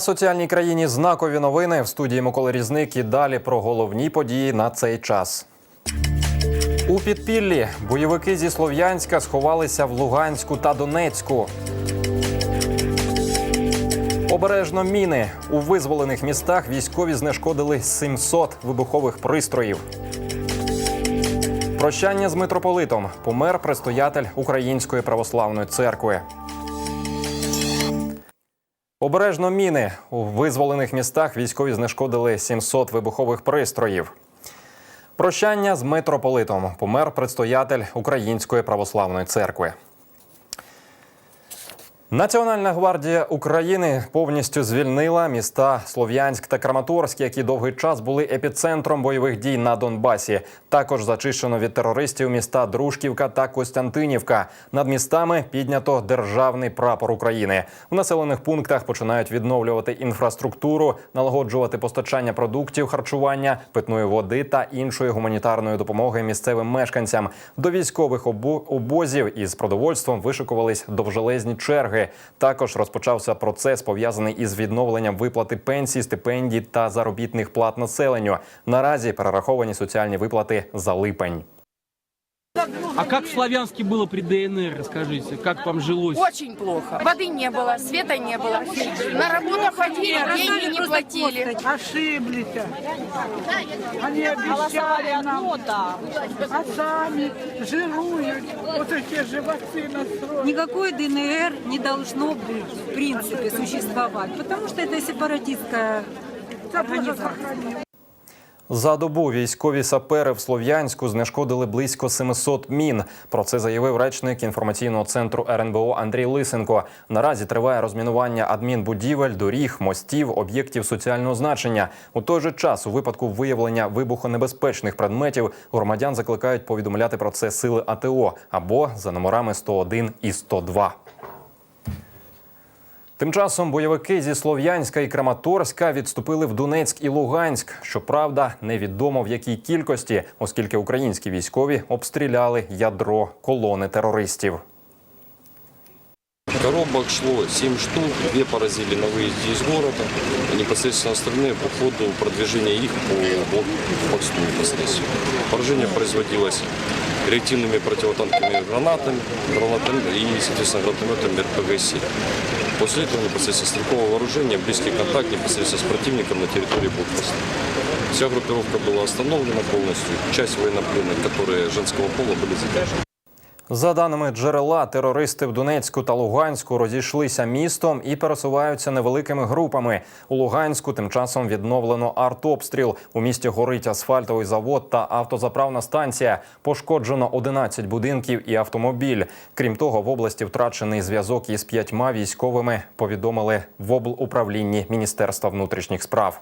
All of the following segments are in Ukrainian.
Соціальній країні знакові новини в студії Микола Різник і далі про головні події на цей час. У підпіллі бойовики зі Слов'янська сховалися в Луганську та Донецьку. Обережно міни у визволених містах військові знешкодили 700 вибухових пристроїв. Прощання з митрополитом помер предстоятель Української православної церкви. Обережно міни у визволених містах військові знешкодили 700 вибухових пристроїв. Прощання з митрополитом помер предстоятель Української православної церкви. Національна гвардія України повністю звільнила міста Слов'янськ та Краматорськ, які довгий час були епіцентром бойових дій на Донбасі. Також зачищено від терористів міста Дружківка та Костянтинівка. Над містами піднято державний прапор України. В населених пунктах починають відновлювати інфраструктуру, налагоджувати постачання продуктів харчування, питної води та іншої гуманітарної допомоги місцевим мешканцям. До військових обозів із продовольством вишикувались довжелезні черги. Також розпочався процес пов'язаний із відновленням виплати пенсій, стипендій та заробітних плат населенню. Наразі перераховані соціальні виплати за липень. А как в Славянске было при ДНР, расскажите, как вам жилось? Очень плохо. Воды не было, света не было. На работу ходили, деньги не платили. Ошиблись. Они обещали нам, а сами жируют. Вот эти животы настроили. Никакой ДНР не должно быть, в принципе, существовать, потому что это сепаратистская организация. За добу військові сапери в Слов'янську знешкодили близько 700 мін. Про це заявив речник інформаційного центру РНБО Андрій Лисенко. Наразі триває розмінування адмінбудівель, доріг, мостів, об'єктів соціального значення. У той же час, у випадку виявлення вибухонебезпечних предметів, громадян закликають повідомляти про це сили АТО або за номерами 101 і 102. Тим часом бойовики зі Слов'янська і Краматорська відступили в Донецьк і Луганськ. Щоправда, невідомо в якій кількості, оскільки українські військові обстріляли ядро колони терористів. Коробок шло 7 штук, две поразили на выезде из города, а непосредственно остальные по ходу продвижения их по блокпосту непосредственно. Поражение производилось реактивными противотанковыми гранатами, гранатами и, соответственно, гранатометами РПГ-7. После этого непосредственно стрелковое вооружение, близкий контакт непосредственно с противником на территории блокпоста. Вся группировка была остановлена полностью. Часть военнопленных, которые женского пола, были задержаны. За даними джерела, терористи в Донецьку та Луганську розійшлися містом і пересуваються невеликими групами. У Луганську тим часом відновлено артобстріл. У місті горить асфальтовий завод та автозаправна станція. Пошкоджено 11 будинків і автомобіль. Крім того, в області втрачений зв'язок із п'ятьма військовими. Повідомили в облуправлінні Міністерства внутрішніх справ.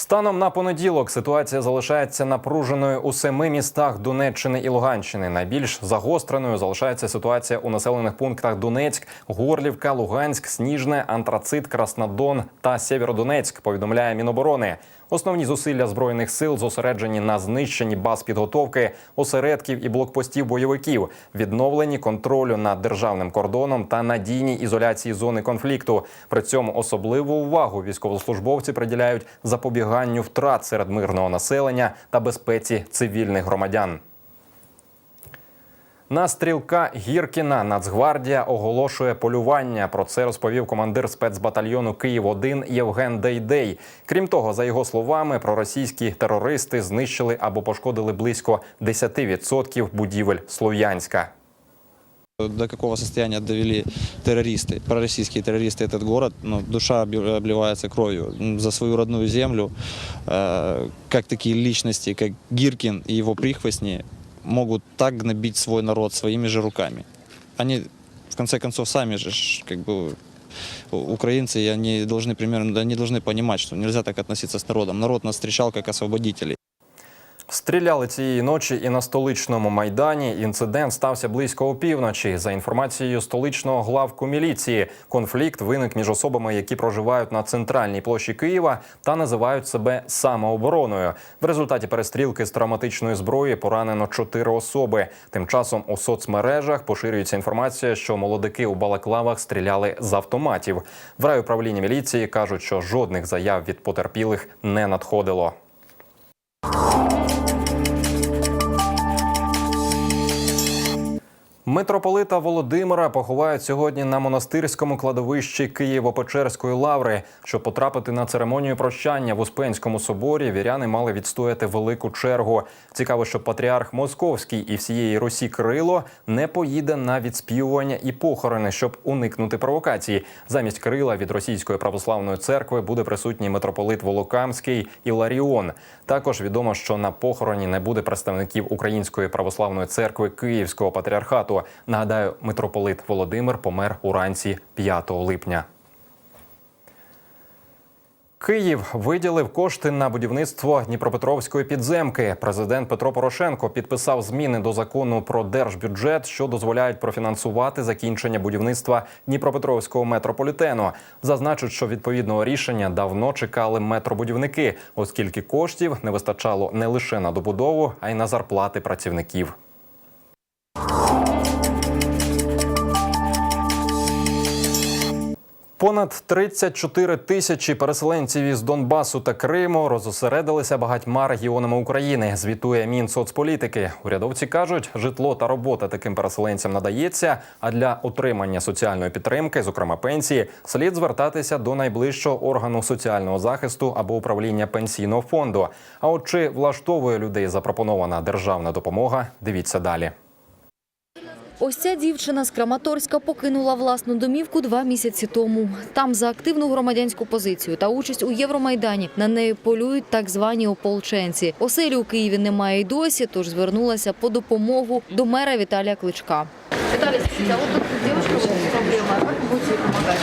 Станом на понеділок ситуація залишається напруженою у семи містах Донеччини і Луганщини. Найбільш загостреною залишається ситуація у населених пунктах Донецьк, Горлівка, Луганськ, Сніжне, Антрацит, Краснодон та Сєвєродонецьк. Повідомляє Міноборони. Основні зусилля збройних сил зосереджені на знищенні баз підготовки, осередків і блокпостів бойовиків, відновленні контролю над державним кордоном та надійній ізоляції зони конфлікту. При цьому особливу увагу військовослужбовці приділяють запобіганню втрат серед мирного населення та безпеці цивільних громадян. На стрілка Гіркіна Нацгвардія оголошує полювання. Про це розповів командир спецбатальйону Київ 1 Євген Дейдей. Крім того, за його словами, проросійські терористи знищили або пошкодили близько 10% будівель Слов'янська. до какого состояния довели террористы, пророссийские террористы этот город. Ну, душа обли- обливается кровью М, за свою родную землю. Э, Как такие личности, как Гиркин и его прихвостни, могут так гнобить свой народ своими же руками. Они, в конце концов, сами же, ж, как бы, у- украинцы, и они должны примерно, они должны понимать, что нельзя так относиться с народом. Народ нас встречал как освободителей. Стріляли цієї ночі і на столичному майдані. Інцидент стався близько опівночі. За інформацією столичного главку міліції, конфлікт виник між особами, які проживають на центральній площі Києва та називають себе самообороною. В результаті перестрілки з травматичної зброї поранено чотири особи. Тим часом у соцмережах поширюється інформація, що молодики у балаклавах стріляли з автоматів. В райуправлінні міліції кажуть, що жодних заяв від потерпілих не надходило. Митрополита Володимира поховають сьогодні на монастирському кладовищі Києво-Печерської лаври. Щоб потрапити на церемонію прощання в Успенському соборі, віряни мали відстояти велику чергу. Цікаво, що патріарх Московський і всієї Русі Крило не поїде на відспівування і похорони, щоб уникнути провокації. Замість Крила від російської православної церкви буде присутній митрополит Волокамський і Ларіон. Також відомо, що на похороні не буде представників Української православної церкви Київського патріархату. Нагадаю, митрополит Володимир помер уранці 5 липня. Київ виділив кошти на будівництво Дніпропетровської підземки. Президент Петро Порошенко підписав зміни до закону про держбюджет, що дозволяють профінансувати закінчення будівництва Дніпропетровського метрополітену. Зазначить, що відповідного рішення давно чекали метробудівники, оскільки коштів не вистачало не лише на добудову, а й на зарплати працівників. Понад 34 тисячі переселенців із Донбасу та Криму розосередилися багатьма регіонами України. Звітує Мінсоцполітики. Урядовці кажуть, житло та робота таким переселенцям надається. А для отримання соціальної підтримки, зокрема пенсії, слід звертатися до найближчого органу соціального захисту або управління пенсійного фонду. А от чи влаштовує людей запропонована державна допомога? Дивіться далі. Ось ця дівчина з Краматорська покинула власну домівку два місяці тому. Там за активну громадянську позицію та участь у Євромайдані на неї полюють так звані ополченці. Оселі у Києві немає й досі, тож звернулася по допомогу до мера Віталія Кличка. Віталій, а от тут дівчинка проблема, як ви будете допомагати?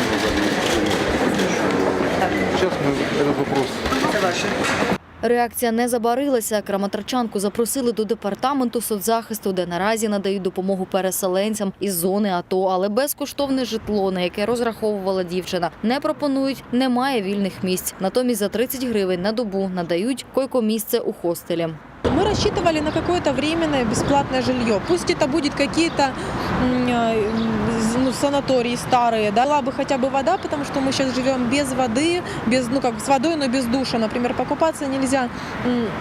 Реакція не забарилася. Краматорчанку запросили до департаменту соцзахисту, де наразі надають допомогу переселенцям із зони АТО, але безкоштовне житло, на яке розраховувала дівчина, не пропонують. Немає вільних місць. Натомість за 30 гривень на добу надають койко-місце у хостелі. Мы рассчитывали на какое-то временное бесплатное жилье. Пусть это будет какие-то м, э, ну, санатории старые, да, была бы хотя бы вода, потому что мы сейчас живем без воды, без, ну как с водой, но без душа. Например, покупаться нельзя,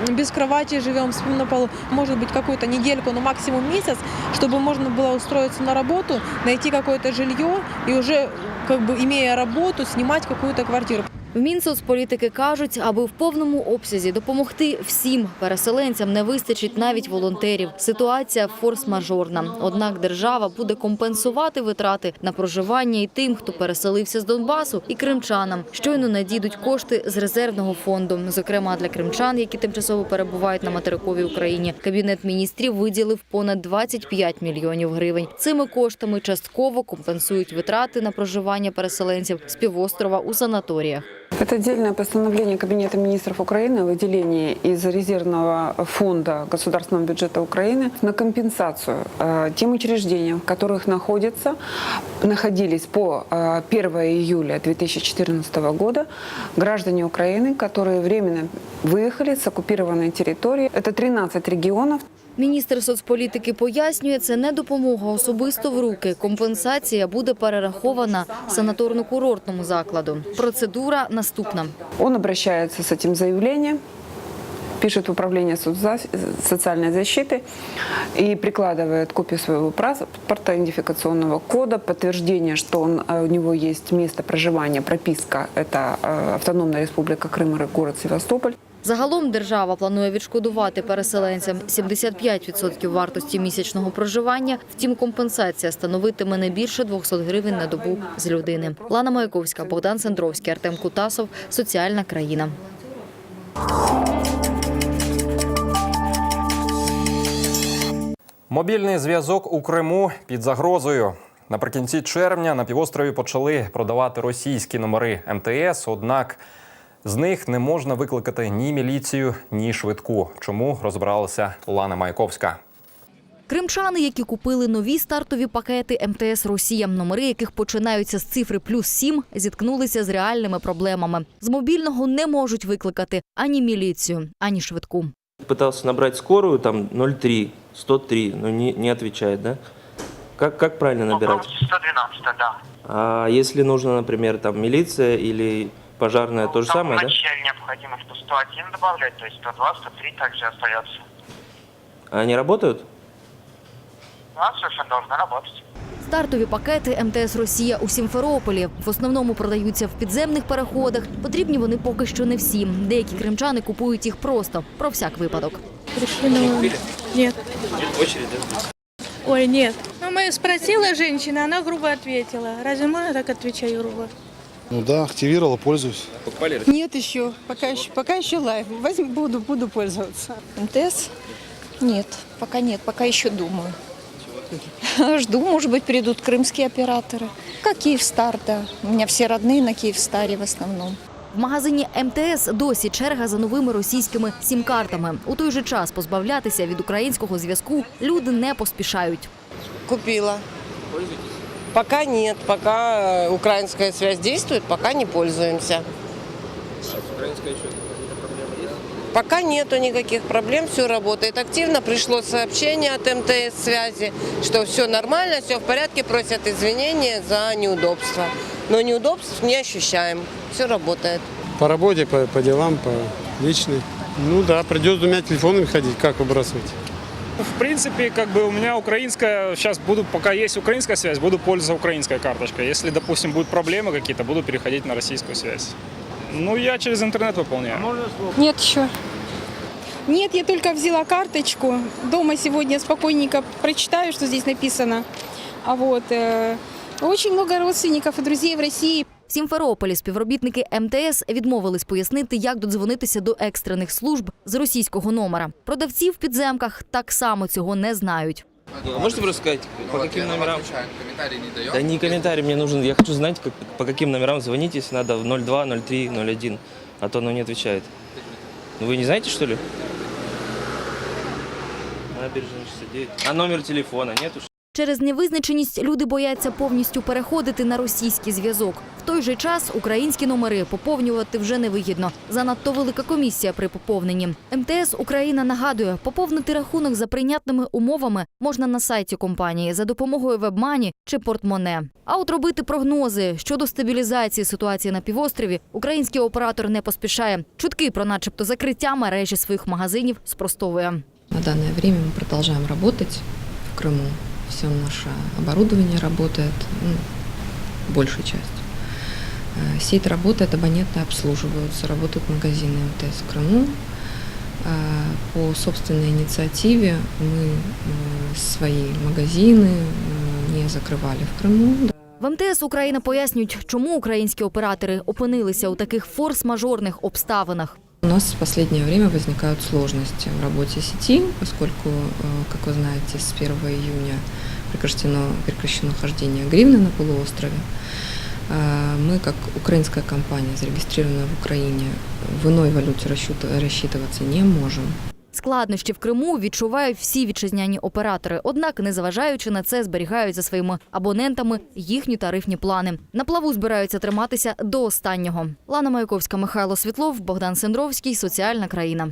без кровати живем, спим на полу. Может быть, какую-то недельку, но максимум месяц, чтобы можно было устроиться на работу, найти какое-то жилье и уже, как бы, имея работу, снимать какую-то квартиру. В Мінсоцполітики кажуть, аби в повному обсязі допомогти всім переселенцям не вистачить навіть волонтерів. Ситуація форс-мажорна. Однак держава буде компенсувати витрати на проживання і тим, хто переселився з Донбасу, і кримчанам. Щойно надійдуть кошти з резервного фонду, зокрема для кримчан, які тимчасово перебувають на материковій Україні. Кабінет міністрів виділив понад 25 мільйонів гривень. Цими коштами частково компенсують витрати на проживання переселенців з півострова у санаторіях. Это отдельное постановление Кабинета министров Украины о выделении из резервного фонда государственного бюджета Украины на компенсацию э, тем учреждениям, в которых находятся, находились по э, 1 июля 2014 года граждане Украины, которые временно выехали с оккупированной территории. Это 13 регионов, Міністр соцполітики пояснює, це не допомога особисто в руки. Компенсація буде перерахована санаторно-курортному закладу. Процедура наступна. Он обращается с этим заявлением, пишет в управление соцза- социальной защиты и прикладывает копию своего паспорта, идентификационного кода, подтверждение, что он, э, у него есть место проживания, прописка, это э, Автономная Республика Крым и город Севастополь. Загалом держава планує відшкодувати переселенцям 75% вартості місячного проживання. Втім, компенсація становитиме не більше 200 гривень на добу з людини. Лана Маяковська, Богдан Сандровський, Артем Кутасов. Соціальна країна. Мобільний зв'язок у Криму під загрозою. Наприкінці червня на півострові почали продавати російські номери МТС. Однак З них не можна викликати ні міліцію, ні швидку. Чому розбиралася Лана Майковська? Кримчани, які купили нові стартові пакети МТС Росія, номери яких починаються з цифри плюс 7, зіткнулися з реальними проблемами. З мобільного не можуть викликати ані міліцію, ані швидку. Пытался набрать скорую, там 03, 103, но не, не отвечает, да? Как, как правильно набирать? 112, да. А если нужно, например, там милиция или пожарная, то же Там самое, да? вначале необходимо 101 добавлять, то есть 102, 103 также остается. А Они работают? У нас совершенно должна работать. Стартові пакети МТС Росія у Сімферополі в основному продаються в підземних переходах. Потрібні вони поки що не всім. Деякі кримчани купують їх просто про всяк випадок. Нет. Очередь, да? Ой, нет. Ну, мы спросила женщина, она грубо ответила. Разве можно так отвечать грубо? Ну да, активировала, пользуюсь. Покупали? Нет еще. Пока еще, пока еще лайф. Возьму, буду, буду пользоваться. МТС? Нет, пока нет, пока еще думаю. Жду, может быть, придут крымские операторы. Как Киевстар, да. У меня все родные на Киевстаре в основном. В магазині МТС досі черга за новими російськими сім-картами. У той же час позбавлятися від українського зв'язку люди не поспішають. Купила. Пока нет, пока э, украинская связь действует, пока не пользуемся. Пока нету никаких проблем, все работает активно. Пришло сообщение от МТС связи, что все нормально, все в порядке, просят извинения за неудобства. Но неудобств не ощущаем, все работает. По работе, по, по делам, по личной. Ну да, придется двумя телефонами ходить, как выбрасывать. В принципе, как бы у меня украинская, сейчас буду, пока есть украинская связь, буду пользоваться украинской карточкой. Если, допустим, будут проблемы какие-то, буду переходить на российскую связь. Ну, я через интернет выполняю. Нет еще. Нет, я только взяла карточку. Дома сегодня спокойненько прочитаю, что здесь написано. А вот э, очень много родственников и друзей в России. В Сімферополі співробітники МТС відмовились пояснити, як додзвонитися до екстрених служб з російського номера. Продавці в підземках так само цього не знають. А можете просто по каким номерам? Да не комментарий, мне нужен, я хочу знать, как, по каким номерам звонить, если надо в 02, 03, 01, а то оно не отвечает. Ну вы не знаете, что ли? Набережная 69. А номер телефона нету? что ли? Через невизначеність люди бояться повністю переходити на російський зв'язок. В той же час українські номери поповнювати вже невигідно. Занадто велика комісія при поповненні. МТС Україна нагадує, поповнити рахунок за прийнятними умовами можна на сайті компанії за допомогою вебмані чи портмоне. А от робити прогнози щодо стабілізації ситуації на півострові український оператор не поспішає. Чутки про, начебто, закриття мережі своїх магазинів спростовує. На данное время мы продолжаем работать в Крыму Все наше оборудование работает, ну, большая часть. Э, Сеть работает, абоненты обслуживаются, работают магазины МТС в Крыму. Э, По собственной инициативе мы э, свои магазины э, не закрывали в Крыму. В МТС Україна пояснюють, чому українські оператори опинилися у таких форс-мажорних обставинах. У нас в последнее время возникают сложности в работе сети, поскольку, э, как вы знаете, с 1 июня прекращено, прекращено хождение гривны на полуострове. Э, Мы, как украинская компания, зарегистрированная в Украине, в иной валюте расчет- рассчитываться не можем. Складнощі в Криму відчувають всі вітчизняні оператори, однак, незважаючи на це, зберігають за своїми абонентами їхні тарифні плани. На плаву збираються триматися до останнього. Лана Маяковська, Михайло Світлов, Богдан Сендровський. Соціальна країна.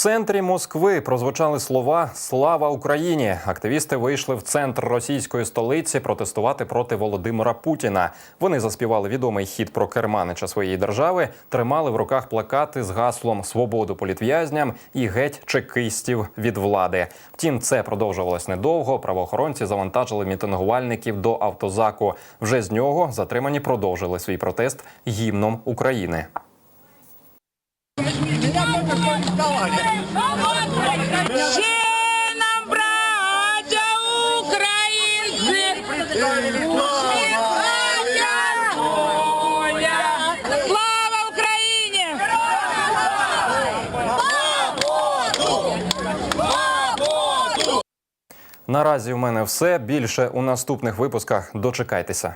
Центрі Москви прозвучали слова Слава Україні. Активісти вийшли в центр російської столиці протестувати проти Володимира Путіна. Вони заспівали відомий хіт про керманича своєї держави, тримали в руках плакати з гаслом Свободу політв'язням і геть чекистів від влади. Втім, це продовжувалось недовго. Правоохоронці завантажили мітингувальників до автозаку. Вже з нього затримані продовжили свій протест гімном України. Наразі у мене все. Більше у наступних випусках. Дочекайтеся.